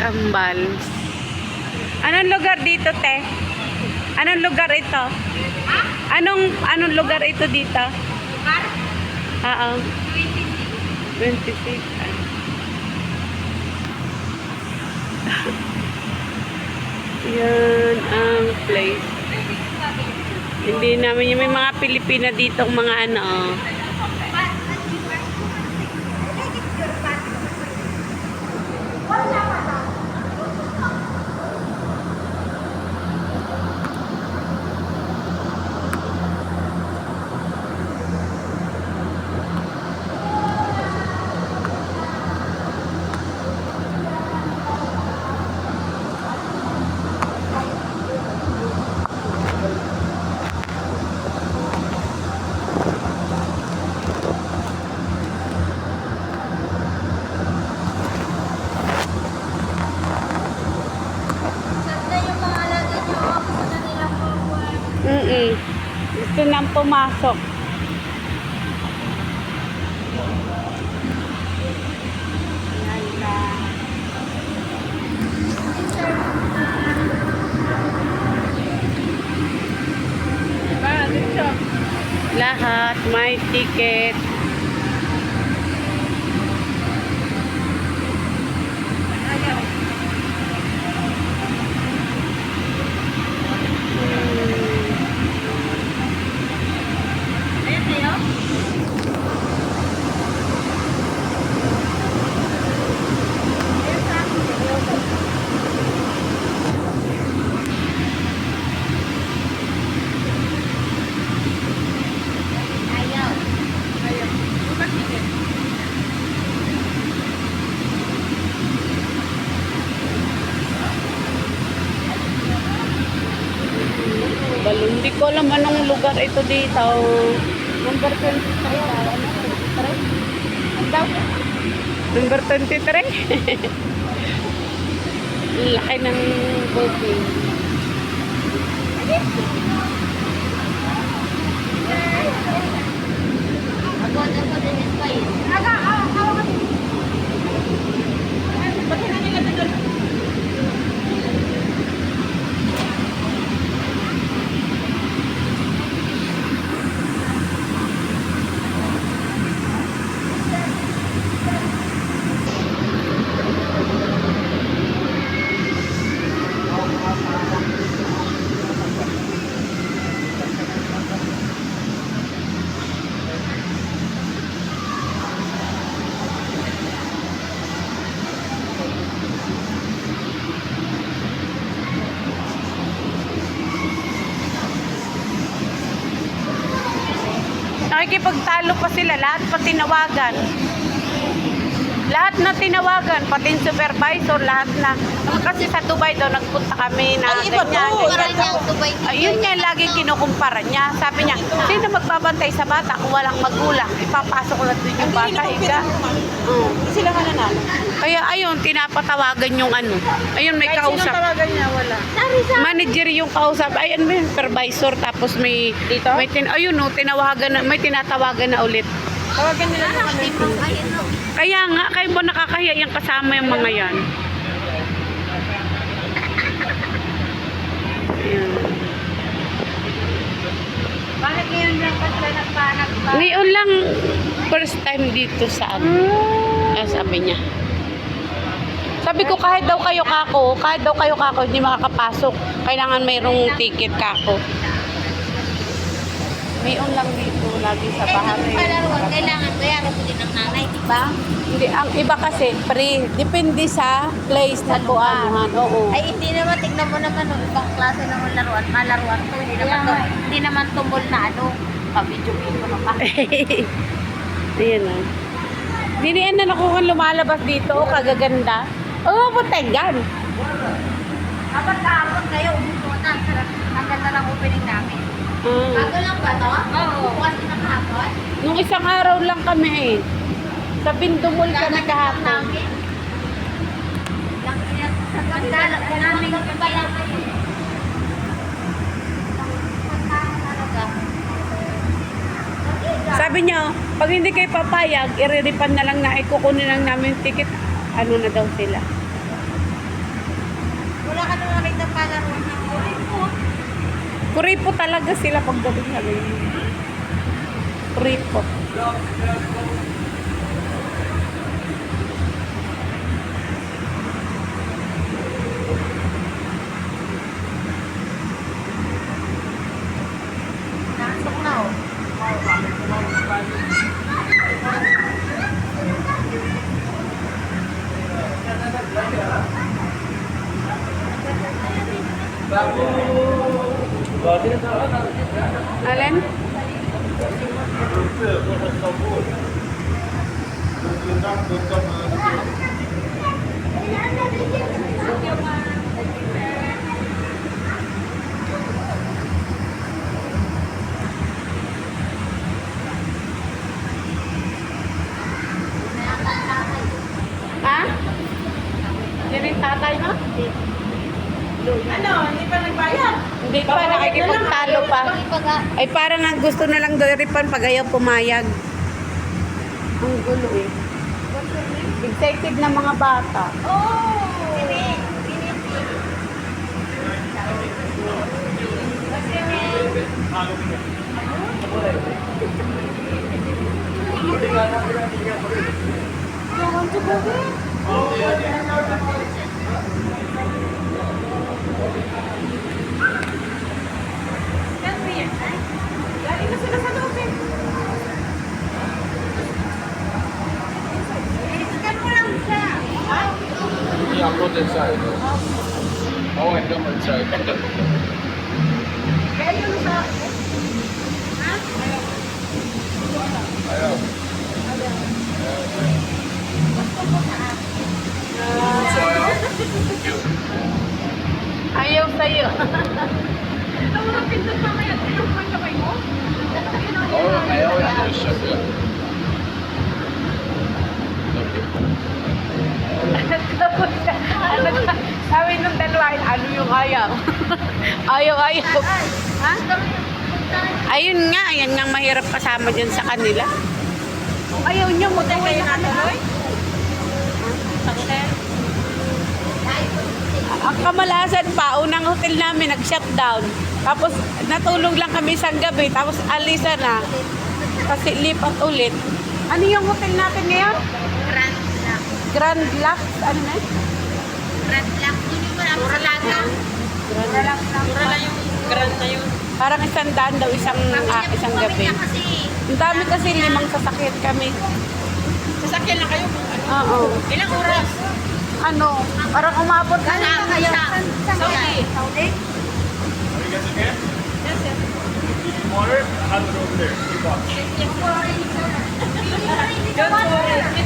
Kambal. Anong lugar dito, te? Anong lugar ito? Anong anong lugar ito dito? Oo. 26. Ah. Yan ang place. Hindi namin yung may mga Pilipina dito mga ano. oh. Gusto nang pumasok. Lahat may ticket. Hindi ko alam anong lugar ito dito. Number 23. Ano? 23? Ang daw? Number 23? Ang Laki ng booking. Nakikipagtalo pa sila. Lahat pa tinawagan. Lahat na tinawagan. Pati yung supervisor. Lahat na. Kasi sa Dubai daw nagpunta kami na Ay, iba ganyan, to. ganyan. Parang niyang Dubai. Ayun niya lagi kinukumpara niya. Sabi niya, sino magbabantay sa bata kung walang magulang? Ipapasok ko na doon yung bata, ika. Oo. Sila ka nanalo. Kaya ayun, tinapatawagan yung ano. Ayun, may Kahit sinong kausap. tawagan niya, wala. Manager yung kausap. Ayun, may supervisor. Tapos may... Dito? May tin, ayun, no, tinawagan na, may tinatawagan na ulit. Tawagan nila na kami. Kaya nga, kayo ba nakakahiya yung kasama yung mga yan? Ayan. Bakit ngayon lang pa sila nagpanag ba? Ngayon lang, first time dito sa ano. Ah, sabi niya. Sabi ko, kahit daw kayo kako, kahit daw kayo kako, hindi makakapasok. Kailangan mayroong ticket kako. Ngayon lang dito, lagi sa Eh, bahay. nung palaruan, kailangan bayaran ko din ng nanay, di ba? Hindi, ang iba kasi, free. Depende sa place na kuanuhan. Oo. Ay, hindi naman, tignan mo naman, no, ibang klase naman laruan, malaruan to, hindi naman to, hindi naman tumol na ano, pabidyo-bidyo na pa. Ayan o. Dinian na nakuha lumalabas dito. Oh, kagaganda. Oh, butegan. Kayo, umupo na, ang sarap, ang ganda ng opening namin. Ah. Bago lang ba to? Oo. Bukas na kahapon? Nung isang araw lang kami eh. Sa Bindumol kami kahapon. Sabi niya, pag hindi kayo papayag, iriripan na lang na, ikukunin lang namin ticket. Ano na daw sila. Wala ka nung nakita palaruan ng kuripot. Kuripo talaga sila pagdating sa ganyan. Kuripo. Nasok na oh. Alin? Ha? Yan yung tatay mo? Ano, hindi pa nagbayad? Hindi pa, nakikipagtalo pa. Ay parang ang gusto na lang daw Ripan pag ayaw pumayag. Ang gulo eh. Excited na mga bata. Oh! Sini. Sini. Galing Ayaw. Ayaw sa'yo. Ang mga pindot mamaya, yung pa kamay mo? I always do shit, yeah. Tapos, sabi nung dalawa, ano yung ayaw? ayaw, ayaw. Ayun nga, ayan nga mahirap kasama dyan sa kanila. Kung ayaw nyo, mag-uwi na kami. Ang kamalasan pa, unang hotel namin, nag-shutdown. Tapos, natulog lang kami isang gabi. Tapos, alisa na. Kasi lipat ulit. Ano yung hotel natin ngayon? Grand Black. Grand Lux, ano na? Grand Black. Yun yung marami sa laga. Lang lang. Mura lang yung grand na yun. Parang isang daan daw isang, ah, isang gabi. Ang dami kasi limang sasakyan kami. Sasakyan na kayo ano. Oo. Ilang oras? Ano, parang umabot na pa kayo. Saan Saudi. Saudi? Yes, sir. Water? I have it over there. Two bucks. John